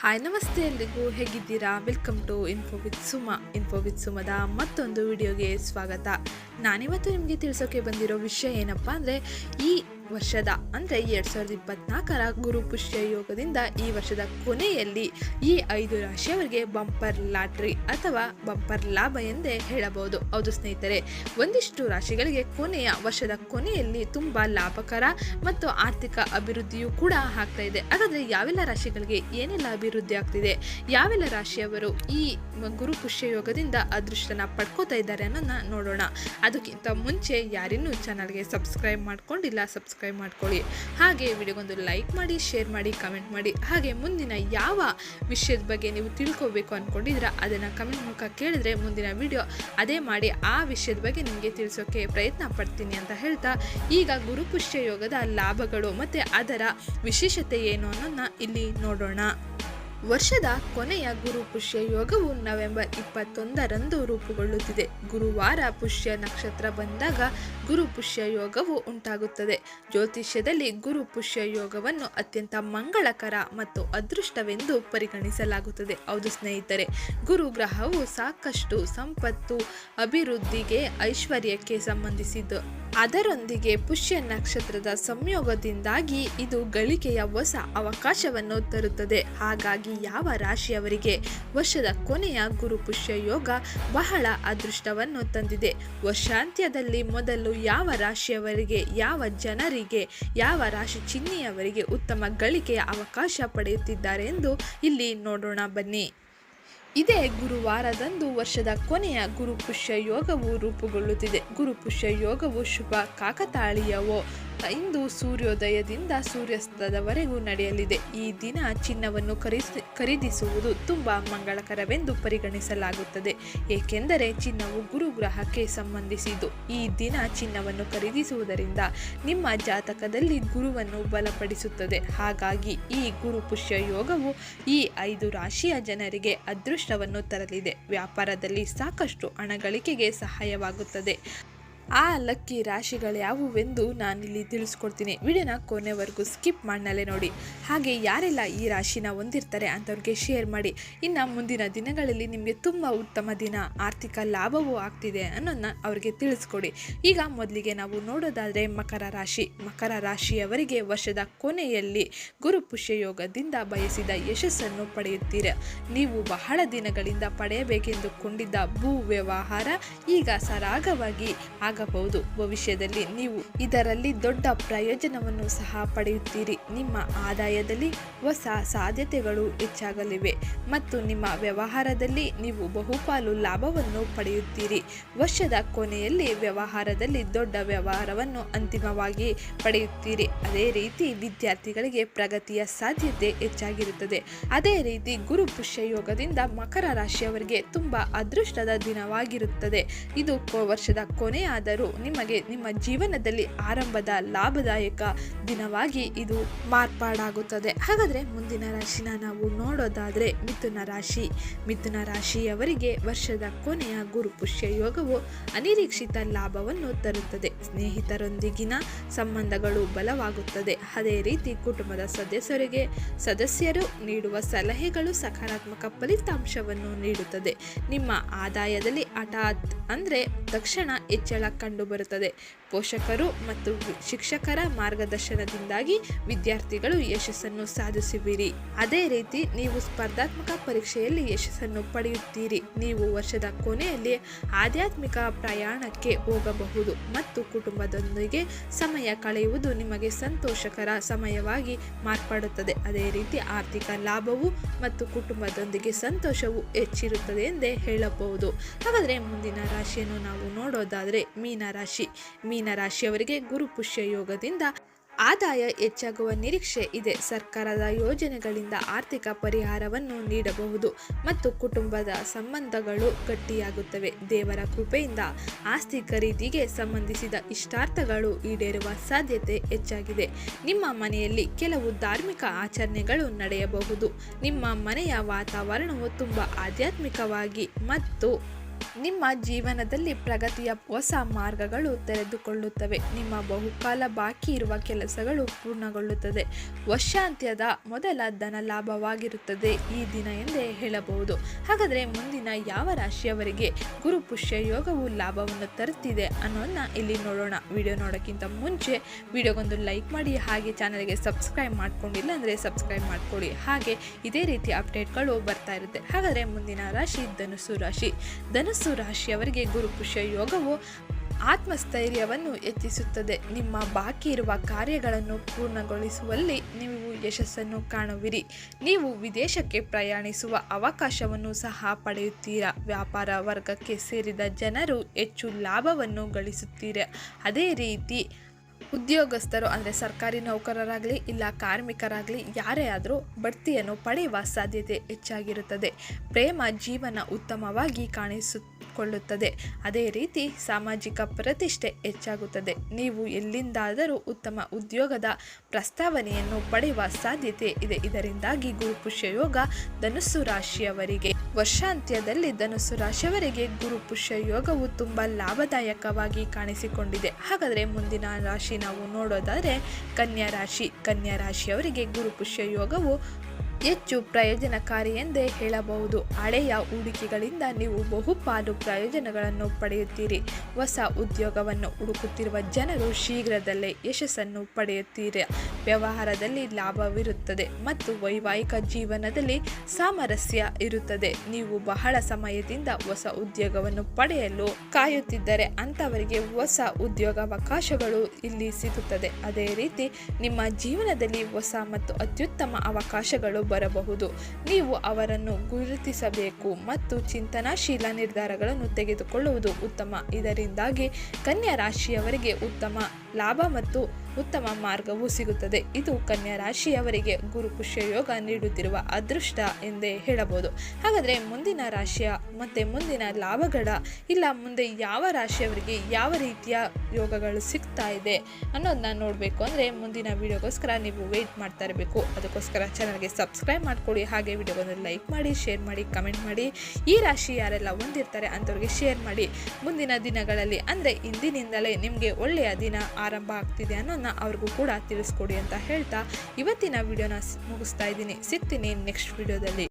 Hi ನಮಸ್ತೆ. ಎಲ್ರಿಗೂ ಹೇಗಿದ್ದೀರಾ? Welcome to info with Suma info with ಸುಮದ ಮತ್ತೊಂದು ವಿಡಿಯೋಗೆ ಸ್ವಾಗತ. ನಾನಿವತ್ತು ನಿಮಗೆ ತಿಳಿಸೋಕೆ ಬಂದಿರೋ ವಿಷಯ ಏನಪ್ಪ ಅಂದರೆ ಈ ವರ್ಷದ, ಅಂದರೆ ಎರಡು ಸಾವಿರದ ಇಪ್ಪತ್ನಾಲ್ಕರ ಗುರು ಪುಷ್ಯ ಯೋಗದಿಂದ ಈ ವರ್ಷದ ಕೊನೆಯಲ್ಲಿ ಈ ಐದು ರಾಶಿಯವರಿಗೆ ಬಂಪರ್ ಲಾಟ್ರಿ ಅಥವಾ ಬಂಪರ್ ಲಾಭ ಎಂದೇ ಹೇಳಬಹುದು. ಹೌದು ಸ್ನೇಹಿತರೆ, ಒಂದಿಷ್ಟು ರಾಶಿಗಳಿಗೆ ಕೊನೆಯ ವರ್ಷದ ಕೊನೆಯಲ್ಲಿ ತುಂಬ ಲಾಭಕರ ಮತ್ತು ಆರ್ಥಿಕ ಅಭಿವೃದ್ಧಿಯೂ ಕೂಡ ಆಗ್ತಾ ಇದೆ. ಹಾಗಾದರೆ ಯಾವೆಲ್ಲ ರಾಶಿಗಳಿಗೆ ಏನೆಲ್ಲ ಅಭಿವೃದ್ಧಿ ಆಗ್ತಿದೆ? ಯಾವೆಲ್ಲ ರಾಶಿಯವರು ಈ ಗುರು ಪುಷ್ಯ ಯೋಗದಿಂದ ಅದೃಷ್ಟನ ಪಡ್ಕೋತಾ ಇದ್ದಾರೆ ಅನ್ನೋದನ್ನ ನೋಡೋಣ. ಅದಕ್ಕಿಂತ ಮುಂಚೆ ಯಾರಿನ್ನೂ ಚಾನಲ್ಗೆ ಸಬ್ಸ್ಕ್ರೈಬ್ ಮಾಡ್ಕೊಂಡಿಲ್ಲ ಸಬ್ಸ್ಕ್ರೈಬ್ ಮಾಡ್ಕೊಳ್ಳಿ. ಹಾಗೆ ವಿಡಿಯೋಗೊಂದು ಲೈಕ್ ಮಾಡಿ ಶೇರ್ ಮಾಡಿ ಕಮೆಂಟ್ ಮಾಡಿ. ಹಾಗೆ ಮುಂದಿನ ಯಾವ ವಿಷಯದ ಬಗ್ಗೆ ನೀವು ತಿಳ್ಕೊಬೇಕು ಅಂದ್ಕೊಂಡಿದ್ರೆ ಅದನ್ನು ಕಮೆಂಟ್ ಮೂಲಕ ಕೇಳಿದ್ರೆ ಮುಂದಿನ ವಿಡಿಯೋ ಅದೇ ಮಾಡಿ, ಆ ವಿಷಯದ ಬಗ್ಗೆ ನಿಮಗೆ ತಿಳಿಸೋಕೆ ಪ್ರಯತ್ನ ಪಡ್ತೀನಿ ಅಂತ ಹೇಳ್ತಾ, ಈಗ ಗುರುಪುಷ್ಯ ಯೋಗದ ಲಾಭಗಳು ಮತ್ತು ಅದರ ವಿಶೇಷತೆ ಏನು ಅನ್ನೋದನ್ನ ಇಲ್ಲಿ ನೋಡೋಣ. ವರ್ಷದ ಕೊನೆಯ ಗುರು ಪುಷ್ಯ ಯೋಗವು ನವೆಂಬರ್ ಇಪ್ಪತ್ತೊಂದರಂದು ರೂಪುಗೊಳ್ಳುತ್ತಿದೆ. ಗುರುವಾರ ಪುಷ್ಯ ನಕ್ಷತ್ರ ಬಂದಾಗ ಗುರು ಪುಷ್ಯ ಯೋಗವು ಉಂಟಾಗುತ್ತದೆ. ಜ್ಯೋತಿಷ್ಯದಲ್ಲಿ ಗುರು ಪುಷ್ಯ ಯೋಗವನ್ನು ಅತ್ಯಂತ ಮಂಗಳಕರ ಮತ್ತು ಅದೃಷ್ಟವೆಂದು ಪರಿಗಣಿಸಲಾಗುತ್ತದೆ. ಹೌದು ಸ್ನೇಹಿತರೆ, ಗುರು ಗ್ರಹವು ಸಾಕಷ್ಟು ಸಂಪತ್ತು, ಅಭಿವೃದ್ಧಿಗೆ ಐಶ್ವರ್ಯಕ್ಕೆ ಸಂಬಂಧಿಸಿದ್ದು. ಅದರೊಂದಿಗೆ ಪುಷ್ಯ ನಕ್ಷತ್ರದ ಸಂಯೋಗದಿಂದಾಗಿ ಇದು ಗಳಿಕೆಯ ಹೊಸ ಅವಕಾಶವನ್ನು ತರುತ್ತದೆ. ಹಾಗಾಗಿ ಯಾವ ರಾಶಿಯವರಿಗೆ ವರ್ಷದ ಕೊನೆಯ ಗುರು ಪುಷ್ಯ ಯೋಗ ಬಹಳ ಅದೃಷ್ಟವನ್ನು ತಂದಿದೆ. ವರ್ಷಾಂತ್ಯದಲ್ಲಿ ಮೊದಲು ಯಾವ ರಾಶಿಯವರಿಗೆ, ಯಾವ ಜನರಿಗೆ, ಯಾವ ರಾಶಿ ಚಿಹ್ನೆಯವರಿಗೆ ಉತ್ತಮ ಗಳಿಕೆಯ ಅವಕಾಶ ಪಡೆಯುತ್ತಿದ್ದಾರೆ ಎಂದು ಇಲ್ಲಿ ನೋಡೋಣ ಬನ್ನಿ. ಇದೇ ಗುರುವಾರದಂದು ವರ್ಷದ ಕೊನೆಯ ಗುರುಪುಷ್ಯ ಯೋಗವು ರೂಪುಗೊಳ್ಳುತ್ತಿದೆ. ಗುರುಪುಷ್ಯ ಯೋಗವು ಶುಭ ಕಾಕತಾಳೀಯವೋ? ಇಂದು ಸೂರ್ಯೋದಯದಿಂದ ಸೂರ್ಯಾಸ್ತದವರೆಗೂ ನಡೆಯಲಿದೆ. ಈ ದಿನ ಚಿನ್ನವನ್ನು ಖರೀದಿ, ಖರೀದಿಸುವುದು ತುಂಬ ಮಂಗಳಕರವೆಂದು ಪರಿಗಣಿಸಲಾಗುತ್ತದೆ. ಏಕೆಂದರೆ ಚಿನ್ನವು ಗುರುಗ್ರಹಕ್ಕೆ ಸಂಬಂಧಿಸಿದ್ದು. ಈ ದಿನ ಚಿನ್ನವನ್ನು ಖರೀದಿಸುವುದರಿಂದ ನಿಮ್ಮ ಜಾತಕದಲ್ಲಿ ಗುರುವನ್ನು ಬಲಪಡಿಸುತ್ತದೆ. ಹಾಗಾಗಿ ಈ ಗುರು ಪುಷ್ಯ ಯೋಗವು ಈ ಐದು ರಾಶಿಯ ಜನರಿಗೆ ಅದೃಷ್ಟವನ್ನು ತರಲಿದೆ. ವ್ಯಾಪಾರದಲ್ಲಿ ಸಾಕಷ್ಟು ಹಣ ಗಳಿಕೆಗೆ ಸಹಾಯವಾಗುತ್ತದೆ. ಆ ಲಕ್ಕಿ ರಾಶಿಗಳು ಯಾವುವೆಂದು ನಾನಿಲ್ಲಿ ತಿಳಿಸ್ಕೊಡ್ತೀನಿ. ವಿಡಿಯೋನ ಕೊನೆವರೆಗೂ ಸ್ಕಿಪ್ ಮಾಡಲೇ ನೋಡಿ. ಹಾಗೆ ಯಾರೆಲ್ಲ ಈ ರಾಶಿನ ಹೊಂದಿರ್ತಾರೆ ಅಂಥವ್ರಿಗೆ ಶೇರ್ ಮಾಡಿ. ಇನ್ನು ಮುಂದಿನ ದಿನಗಳಲ್ಲಿ ನಿಮಗೆ ತುಂಬ ಉತ್ತಮ ದಿನ, ಆರ್ಥಿಕ ಲಾಭವೂ ಆಗ್ತಿದೆ ಅನ್ನೋದನ್ನ ಅವರಿಗೆ ತಿಳಿಸ್ಕೊಡಿ. ಈಗ ಮೊದಲಿಗೆ ನಾವು ನೋಡೋದಾದರೆ ಮಕರ ರಾಶಿ. ಮಕರ ರಾಶಿಯವರಿಗೆ ವರ್ಷದ ಕೊನೆಯಲ್ಲಿ ಗುರು ಪುಷ್ಯ ಯೋಗದಿಂದ ಬಯಸಿದ ಯಶಸ್ಸನ್ನು ಪಡೆಯುತ್ತೀರ. ನೀವು ಬಹಳ ದಿನಗಳಿಂದ ಪಡೆಯಬೇಕೆಂದುಕೊಂಡಿದ್ದ ಭೂ ವ್ಯವಹಾರ ಈಗ ಸರಾಗವಾಗಿ ಆಗಬಹುದು. ಭವಿಷ್ಯದಲ್ಲಿ ನೀವು ಇದರಲ್ಲಿ ದೊಡ್ಡ ಪ್ರಯೋಜನವನ್ನು ಸಹ ಪಡೆಯುತ್ತೀರಿ. ನಿಮ್ಮ ಆದಾಯದಲ್ಲಿ ಹೊಸ ಸಾಧ್ಯತೆಗಳು ಹೆಚ್ಚಾಗಲಿವೆ ಮತ್ತು ನಿಮ್ಮ ವ್ಯವಹಾರದಲ್ಲಿ ನೀವು ಬಹುಪಾಲು ಲಾಭವನ್ನು ಪಡೆಯುತ್ತೀರಿ. ವರ್ಷದ ಕೊನೆಯಲ್ಲಿ ವ್ಯವಹಾರದಲ್ಲಿ ದೊಡ್ಡ ವ್ಯವಹಾರವನ್ನು ಅಂತಿಮವಾಗಿ ಪಡೆಯುತ್ತೀರಿ. ಅದೇ ರೀತಿ ವಿದ್ಯಾರ್ಥಿಗಳಿಗೆ ಪ್ರಗತಿಯ ಸಾಧ್ಯತೆ ಹೆಚ್ಚಾಗಿರುತ್ತದೆ. ಅದೇ ರೀತಿ ಗುರು ಪುಷ್ಯ ಯೋಗದಿಂದ ಮಕರ ರಾಶಿಯವರಿಗೆ ತುಂಬಾ ಅದೃಷ್ಟದ ದಿನವಾಗಿರುತ್ತದೆ. ಇದು ವರ್ಷದ ವರ್ಷದ ಕೊನೆಯಾದರೂ ನಿಮಗೆ ನಿಮ್ಮ ಜೀವನದಲ್ಲಿ ಆರಂಭದ ಲಾಭದಾಯಕ ದಿನವಾಗಿ ಇದು ಮಾರ್ಪಾಡಾಗುತ್ತದೆ. ಹಾಗಾದರೆ ಮುಂದಿನ ರಾಶಿನ ನಾವು ನೋಡೋದಾದರೆ ಮಿಥುನ ರಾಶಿ. ಮಿಥುನ ರಾಶಿಯವರಿಗೆ ವರ್ಷದ ಕೊನೆಯ ಗುರು ಪುಷ್ಯ ಯೋಗವು ಅನಿರೀಕ್ಷಿತ ಲಾಭವನ್ನು ತರುತ್ತದೆ. ಸ್ನೇಹಿತರೊಂದಿಗಿನ ಸಂಬಂಧಗಳು ಬಲವಾಗುತ್ತದೆ. ಅದೇ ರೀತಿ ಕುಟುಂಬದ ಸದಸ್ಯರಿಗೆ ಸದಸ್ಯರು ನೀಡುವ ಸಲಹೆಗಳು ಸಕಾರಾತ್ಮಕ ಫಲಿತಾಂಶವನ್ನು ನೀಡುತ್ತದೆ. ನಿಮ್ಮ ಆದಾಯದಲ್ಲಿ ಹಠಾತ್ ಅಂದರೆ ತಕ್ಷಣ ಹೆಚ್ಚಳ ಕಂಡುಬರುತ್ತದೆ. ಪೋಷಕರು ಮತ್ತು ಶಿಕ್ಷಕರ ಮಾರ್ಗದರ್ಶನದಿಂದಾಗಿ ವಿದ್ಯಾರ್ಥಿಗಳು ಯಶಸ್ಸನ್ನು ಸಾಧಿಸುವಿರಿ. ಅದೇ ರೀತಿ ನೀವು ಸ್ಪರ್ಧಾತ್ಮಕ ಪರೀಕ್ಷೆಯಲ್ಲಿ ಯಶಸ್ಸನ್ನು ಪಡೆಯುತ್ತೀರಿ. ನೀವು ವರ್ಷದ ಕೊನೆಯಲ್ಲಿ ಆಧ್ಯಾತ್ಮಿಕ ಪ್ರಯಾಣಕ್ಕೆ ಹೋಗಬಹುದು ಮತ್ತು ಕುಟುಂಬದೊಂದಿಗೆ ಸಮಯ ಕಳೆಯುವುದು ನಿಮಗೆ ಸಂತೋಷಕರ ಸಮಯವಾಗಿ ಮಾರ್ಪಡುತ್ತದೆ. ಅದೇ ರೀತಿ ಆರ್ಥಿಕ ಲಾಭವು ಮತ್ತು ಕುಟುಂಬದೊಂದಿಗೆ ಸಂತೋಷವು ಹೆಚ್ಚಿರುತ್ತದೆ ಎಂದೇ ಹೇಳಬಹುದು. ಹಾಗಾದರೆ ಮುಂದಿನ ರಾಶಿಯನ್ನು ನಾವು ನೋಡೋದಾದರೆ ಮೀನ ರಾಶಿ ಮೀನ ರಾಶಿಯವರಿಗೆ ಗುರು ಪುಷ್ಯ ಯೋಗದಿಂದ ಆದಾಯ ಹೆಚ್ಚಾಗುವ ನಿರೀಕ್ಷೆ ಇದೆ. ಸರ್ಕಾರದ ಯೋಜನೆಗಳಿಂದ ಆರ್ಥಿಕ ಪರಿಹಾರವನ್ನು ನೀಡಬಹುದು ಮತ್ತು ಕುಟುಂಬದ ಸಂಬಂಧಗಳು ಗಟ್ಟಿಯಾಗುತ್ತವೆ. ದೇವರ ಕೃಪೆಯಿಂದ ಆಸ್ತಿ ಖರೀದಿಗೆ ಸಂಬಂಧಿಸಿದ ಇಷ್ಟಾರ್ಥಗಳು ಈಡೇರುವ ಸಾಧ್ಯತೆ ಹೆಚ್ಚಾಗಿದೆ. ನಿಮ್ಮ ಮನೆಯಲ್ಲಿ ಕೆಲವು ಧಾರ್ಮಿಕ ಆಚರಣೆಗಳು ನಡೆಯಬಹುದು. ನಿಮ್ಮ ಮನೆಯ ವಾತಾವರಣವು ತುಂಬ ಆಧ್ಯಾತ್ಮಿಕವಾಗಿ ಮತ್ತು ನಿಮ್ಮ ಜೀವನದಲ್ಲಿ ಪ್ರಗತಿಯ ಹೊಸ ಮಾರ್ಗಗಳು ತೆರೆದುಕೊಳ್ಳುತ್ತವೆ. ನಿಮ್ಮ ಬಹುಕಾಲ ಬಾಕಿ ಇರುವ ಕೆಲಸಗಳು ಪೂರ್ಣಗೊಳ್ಳುತ್ತದೆ. ವರ್ಷಾಂತ್ಯದ ಮೊದಲ ಧನ ಲಾಭವಾಗಿರುತ್ತದೆ ಈ ದಿನ ಎಂದೇ ಹೇಳಬಹುದು. ಹಾಗಾದರೆ ಮುಂದಿನ ಯಾವ ರಾಶಿಯವರಿಗೆ ಗುರು ಪುಷ್ಯ ಯೋಗವು ಲಾಭವನ್ನು ತರುತ್ತಿದೆ ಅನ್ನೋದನ್ನ ಇಲ್ಲಿ ನೋಡೋಣ. ವಿಡಿಯೋ ನೋಡೋಕ್ಕಿಂತ ಮುಂಚೆ ವಿಡಿಯೋಗೊಂದು ಲೈಕ್ ಮಾಡಿ, ಹಾಗೆ ಚಾನಲ್ಗೆ ಸಬ್ಸ್ಕ್ರೈಬ್ ಮಾಡ್ಕೊಂಡಿಲ್ಲ ಅಂದರೆ ಸಬ್ಸ್ಕ್ರೈಬ್ ಮಾಡ್ಕೊಳ್ಳಿ. ಹಾಗೆ ಇದೇ ರೀತಿ ಅಪ್ಡೇಟ್ಗಳು ಬರ್ತಾ ಇರುತ್ತೆ. ಹಾಗಾದರೆ ಮುಂದಿನ ರಾಶಿ ಧನುಸು ರಾಶಿ. ಧನುಸ್ಸು ರಾಶಿಯವರಿಗೆ ಗುರು ಪುಷ್ಯ ಯೋಗವು ಆತ್ಮಸ್ಥೈರ್ಯವನ್ನು ಹೆಚ್ಚಿಸುತ್ತದೆ ನಿಮ್ಮ ಬಾಕಿ ಇರುವ ಕಾರ್ಯಗಳನ್ನು ಪೂರ್ಣಗೊಳಿಸುವಲ್ಲಿ ನೀವು ಯಶಸ್ಸನ್ನು ಕಾಣುವಿರಿ. ನೀವು ವಿದೇಶಕ್ಕೆ ಪ್ರಯಾಣಿಸುವ ಅವಕಾಶವನ್ನು ಸಹ ಪಡೆಯುತ್ತೀರಾ? ವ್ಯಾಪಾರ ವರ್ಗಕ್ಕೆ ಸೇರಿದ ಜನರು ಹೆಚ್ಚು ಲಾಭವನ್ನು ಗಳಿಸುತ್ತೀರಾ? ಅದೇ ರೀತಿ ಉದ್ಯೋಗಸ್ಥರು ಅಂದರೆ ಸರ್ಕಾರಿ ನೌಕರರಾಗಲಿ ಇಲ್ಲ ಕಾರ್ಮಿಕರಾಗಲಿ ಯಾರೇ ಆದರೂ ಬಡ್ತಿಯನ್ನು ಪಡೆಯುವ ಸಾಧ್ಯತೆ ಹೆಚ್ಚಾಗಿರುತ್ತದೆ. ಪ್ರೇಮ ಜೀವನ ಉತ್ತಮವಾಗಿ ಕಾಣಿಸಿಕೊಳ್ಳುತ್ತದೆ. ಅದೇ ರೀತಿ ಸಾಮಾಜಿಕ ಪ್ರತಿಷ್ಠೆ ಹೆಚ್ಚಾಗುತ್ತದೆ. ನೀವು ಎಲ್ಲಿಂದಾದರೂ ಉತ್ತಮ ಉದ್ಯೋಗದ ಪ್ರಸ್ತಾವನೆಯನ್ನು ಪಡೆಯುವ ಸಾಧ್ಯತೆ ಇದೆ. ಇದರಿಂದಾಗಿ ಗುರುಪುಷ್ಯ ಯೋಗ ಧನುಸ್ಸು ರಾಶಿಯವರಿಗೆ ವರ್ಷಾಂತ್ಯದಲ್ಲಿ ಧನುಸ್ಸು ರಾಶಿಯವರಿಗೆ ಗುರುಪುಷ್ಯ ಯೋಗವು ತುಂಬ ಲಾಭದಾಯಕವಾಗಿ ಕಾಣಿಸಿಕೊಂಡಿದೆ. ಹಾಗಾದರೆ ಮುಂದಿನ ರಾಶಿ ನಾವು ನೋಡೋದಾದರೆ ಕನ್ಯಾ ರಾಶಿ. ಕನ್ಯಾ ರಾಶಿಯವರಿಗೆ ಗುರು ಪುಷ್ಯ ಯೋಗವು ಹೆಚ್ಚು ಪ್ರಯೋಜನಕಾರಿ ಎಂದೇ ಹೇಳಬಹುದು. ಹಳೆಯ ಹೂಡಿಕೆಗಳಿಂದ ನೀವು ಬಹುಪಾಲು ಪ್ರಯೋಜನಗಳನ್ನು ಪಡೆಯುತ್ತೀರಿ. ಹೊಸ ಉದ್ಯೋಗವನ್ನು ಹುಡುಕುತ್ತಿರುವ ಜನರು ಶೀಘ್ರದಲ್ಲೇ ಯಶಸ್ಸನ್ನು ಪಡೆಯುತ್ತೀರಿ. ವ್ಯವಹಾರದಲ್ಲಿ ಲಾಭವಿರುತ್ತದೆ ಮತ್ತು ವೈವಾಹಿಕ ಜೀವನದಲ್ಲಿ ಸಾಮರಸ್ಯ ಇರುತ್ತದೆ. ನೀವು ಬಹಳ ಸಮಯದಿಂದ ಹೊಸ ಉದ್ಯೋಗವನ್ನು ಪಡೆಯಲು ಕಾಯುತ್ತಿದ್ದರೆ ಅಂಥವರಿಗೆ ಹೊಸ ಉದ್ಯೋಗಾವಕಾಶಗಳು ಇಲ್ಲಿ ಸಿಗುತ್ತದೆ. ಅದೇ ರೀತಿ ನಿಮ್ಮ ಜೀವನದಲ್ಲಿ ಹೊಸ ಮತ್ತು ಅತ್ಯುತ್ತಮ ಅವಕಾಶಗಳು ಬರಬಹುದು. ನೀವು ಅವರನ್ನು ಗುರುತಿಸಬೇಕು ಮತ್ತು ಚಿಂತನಾಶೀಲ ನಿರ್ಧಾರಗಳನ್ನು ತೆಗೆದುಕೊಳ್ಳುವುದು ಉತ್ತಮ. ಇದರಿಂದಾಗಿ ಕನ್ಯಾ ರಾಶಿಯವರಿಗೆ ಉತ್ತಮ ಲಾಭ ಮತ್ತು ಉತ್ತಮ ಮಾರ್ಗವು ಸಿಗುತ್ತದೆ. ಇದು ಕನ್ಯಾ ರಾಶಿಯವರಿಗೆ ಗುರು ಪುಷ್ಯ ಯೋಗ ನೀಡುತ್ತಿರುವ ಅದೃಷ್ಟ ಎಂದೇ ಹೇಳಬಹುದು. ಹಾಗಾದರೆ ಮುಂದಿನ ರಾಶಿಯ ಮತ್ತು ಮುಂದಿನ ಲಾಭಗಳ ಇಲ್ಲ ಮುಂದೆ ಯಾವ ರಾಶಿಯವರಿಗೆ ಯಾವ ರೀತಿಯ ಯೋಗಗಳು ಸಿಗ್ತಾ ಇದೆ ಅನ್ನೋದನ್ನ ನೋಡಬೇಕು ಅಂದರೆ ಮುಂದಿನ ವಿಡಿಯೋಗೋಸ್ಕರ ನೀವು ವೆಯ್ಟ್ ಮಾಡ್ತಾ ಇರಬೇಕು. ಅದಕ್ಕೋಸ್ಕರ ಚಾನಲ್ಗೆ ಸಬ್ಸ್ಕ್ರೈಬ್ ಮಾಡ್ಕೊಳ್ಳಿ. ಹಾಗೆ ವಿಡಿಯೋವನ್ನು ಲೈಕ್ ಮಾಡಿ ಶೇರ್ ಮಾಡಿ ಕಮೆಂಟ್ ಮಾಡಿ. ಈ ರಾಶಿ ಯಾರೆಲ್ಲ ಹೊಂದಿರ್ತಾರೆ ಅಂಥವ್ರಿಗೆ ಶೇರ್ ಮಾಡಿ. ಮುಂದಿನ ದಿನಗಳಲ್ಲಿ ಅಂದರೆ ಇಂದಿನಿಂದಲೇ ನಿಮಗೆ ಒಳ್ಳೆಯ ದಿನ ಆರಂಭ ಆಗ್ತಿದೆ ಅನ್ನೋದನ್ನ ಅವ್ರಿಗೂ ಕೂಡ ತಿಳಿಸ್ಕೊಡಿ ಅಂತ ಹೇಳ್ತಾ ಇವತ್ತಿನ ವಿಡಿಯೋನ ಮುಗಿಸ್ತಾ ಇದ್ದೀನಿ ಸಿಗ್ತೀನಿ ನೆಕ್ಸ್ಟ್ ವಿಡಿಯೋದಲ್ಲಿ.